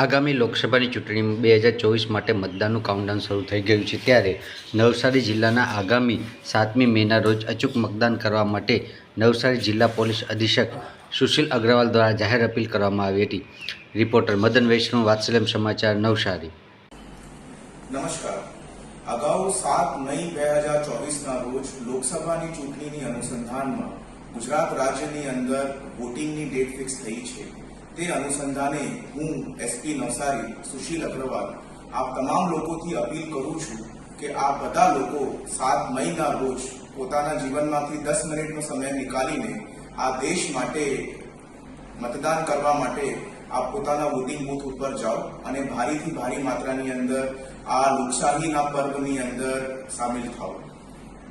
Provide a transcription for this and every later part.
આગામી લોકસભાની ચૂંટણી બે હજાર ચોવીસ માટે મતદાનનું કાઉન્ટડાઉન શરૂ થઈ ગયું છે. ત્યારે નવસારી જિલ્લાના આગામી સાતમી મેના રોજ અચૂક મતદાન કરવા માટે નવસારી જિલ્લા પોલીસ અધિક્ષક સુશીલ અગ્રવાલ દ્વારા જાહેર અપીલ કરવામાં આવી હતી. રિપોર્ટર મદન વૈષ્ણવ, વાત્સલ્યમ સમાચાર, નવસારી. નમસ્કાર. અગાઉ સાત મઈ બે હજાર ચોવીસના રોજ લોકસભાની ચૂંટણીની અનુસંધાનમાં ગુજરાત રાજ્યની અંદર વોટિંગની ડેટ ફિક્સ થઈ છે. તે અનુસંધાને હું એસપી નવસારી સુશીલ અગ્રવાલ આપ તમામ લોકોથી અપીલ કરું છું કે આ બધા લોકો સાત મઈના રોજ પોતાના જીવનમાંથી દસ મિનિટનો સમય નીકાળીને આ દેશ માટે મતદાન કરવા માટે આપ પોતાના વોટિંગ બૂથ ઉપર જાઓ અને ભારીથી ભારી માત્રાની અંદર આ લોકશાહીના પર્વની અંદર સામેલ થાઓ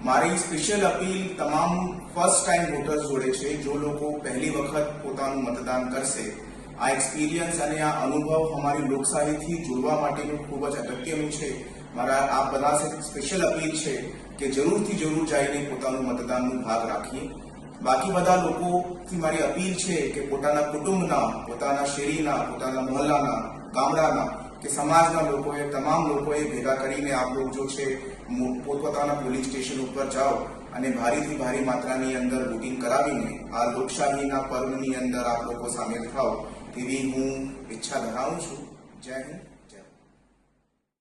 મારી સ્પેશિયલ અપીલ તમામ ફર્સ્ટ ટાઈમ વોટર્સ જોડે છે જો લોકો પહેલી વખત પોતાનું મતદાન કરશે આ એક્સપિરિયન્સ અને આ અનુભવ અમારી લોકશાહીથી જોડવા માટેનું ખૂબ જ અગત્યનું છે. મારા આ બધા સ્પેશિયલ અપીલ છે કે જરૂરથી જરૂર જઈને પોતાનું મતદાનનો ભાગ રાખીએ. બાકી બધા લોકોથી મારી અપીલ છે કે પોતાના કુટુંબના, પોતાના શેરીના, પોતાના મહોલ્લાના, ગામડાના કે સમાજના લોકોએ, તમામ લોકોએ ભેગા કરીને આપ લોકો જો છે પોતપોતાના પોલીસ સ્ટેશન ઉપર જાઓ અને ભારીથી ભારી માત્રાની અંદર વોટિંગ કરાવીને આ લોકશાહીના પર્વની અંદર આપ લોકો સામેલ થાઓ. તેવી હું ઈચ્છા ધરાવું છું. જય હિન્દ.